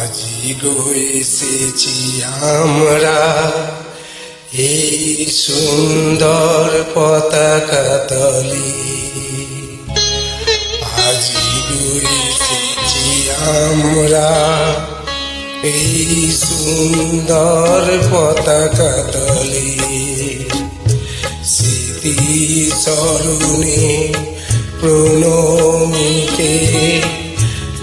আজি গো আমরা এই সুন্দর পতাকা তলি। আজি গো আমরা এই সুন্দর পতাকা তলি। স্মৃতি স্মরণে প্রণমিকে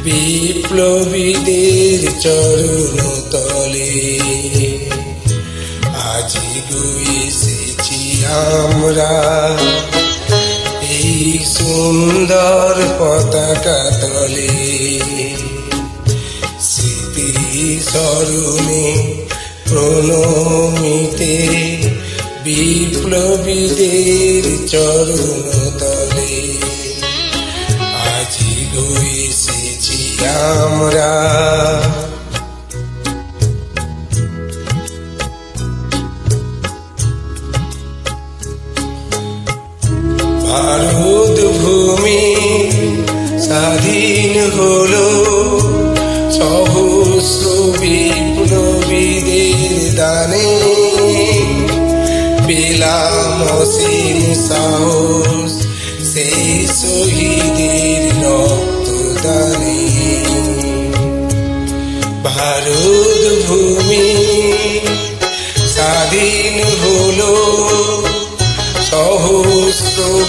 বিপ্লবীদের চরণ তলে। আজি এসেছি আমরা এই সুন্দর পতাকা তলে। স্মৃতি স্মরণে প্রণমিতে বিপ্লবীদের চরণ তলে। আজি গো এসেছি আমরা ভারত ভূমি স্বাধীন হলো সহস্র বিপ্লবীদের দানে। পেলাম অসীম সাহস সেই শহীদের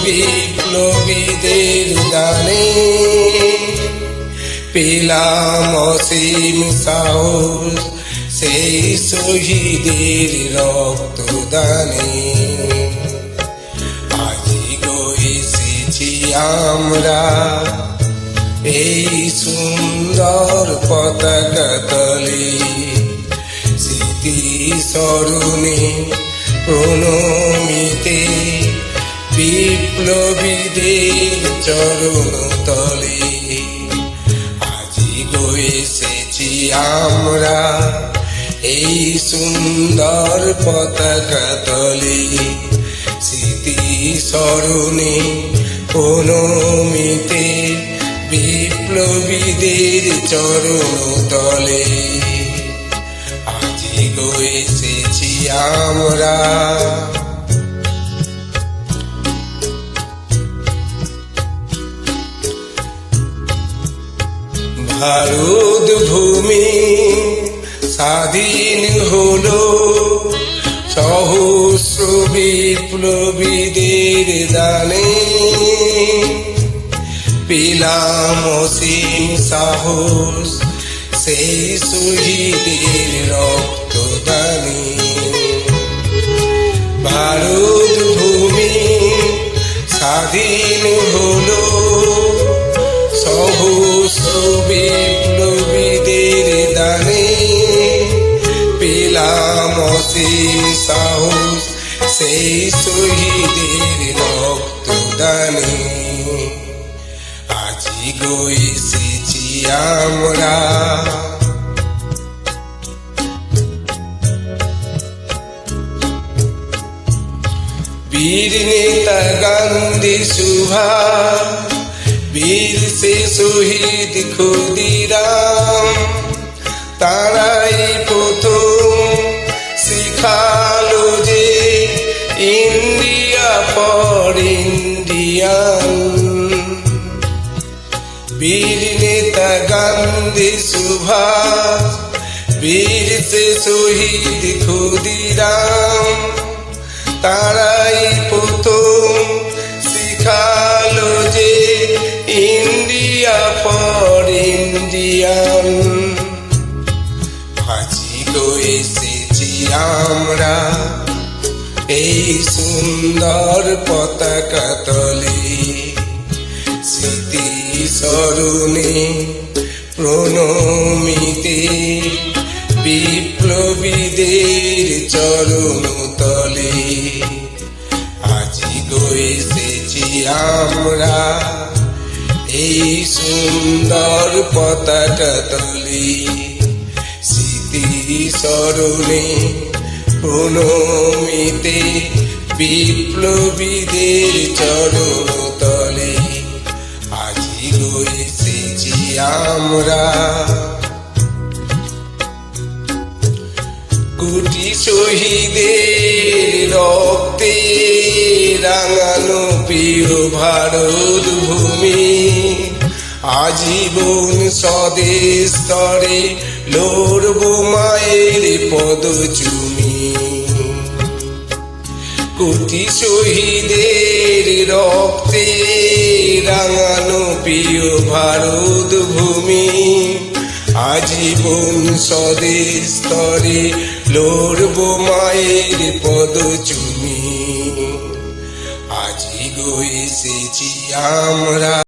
বিপ্লবীদের দানে পেলাম অসীম সাহস, সেই শহীদের রক্তদানে। আজি গো আমরা এই সুন্দর পতাকা তলে। স্মৃতি স্মরণে প্রণমিতে বিপ্লবীদের চরণ তলে আজি এসেছি আমরা এই সুন্দর পতাকা তলে। স্মৃতি স্মরণে প্রণমিতে বিপ্লবীদের চরণ তলে আজি এসেছি আমরা স্বাধীন হলো সহস্র বিপ্লবীদের দানে। পেলাম অসীম সাহস সেই শহীদের রক্তদানে। ভারত ভূমি স্বাধীন হলো অসীম সাহস, সেই শহীদের রক্তদানে আজি গো এসেছি আমরা। বীর নেতা গান্ধী সুভাষ বীর সে শহীদ ক্ষুদিরাম। তারাই শিখালো যে ইন্ডিয়া ফর ইন্ডিয়ান বীর নেতা গান্ধী সুভাষ, বীর সে শহীদ ক্ষুদিরাম, তারাই প্রথম শিখালো সুন্দর পতাকা তলে, স্মৃতি স্মরণে প্রণমিতে বিপ্লবীদের চরণ তলে। আজি গো এসেছি আমরা এই সুন্দর পতাকা তলে, স্মৃতি স্মরণে প্রণমিতে বিপ্লবীদের চরণ তলে আজি গেছি আমরা। কুটি শহীদের রক্তে রাঙানো প্রিয় ভারত ভূমি আজীবন স্বদেশ স্তরে লোর মায়ের পদচু কোটি শহীদের রক্তে রাঙানো প্রিয় ভারত ভূমি। আজীবন স্বদেশ স্তরে লড়ব মায়ের পদ চুমি আজি গো এসেছি আমরা।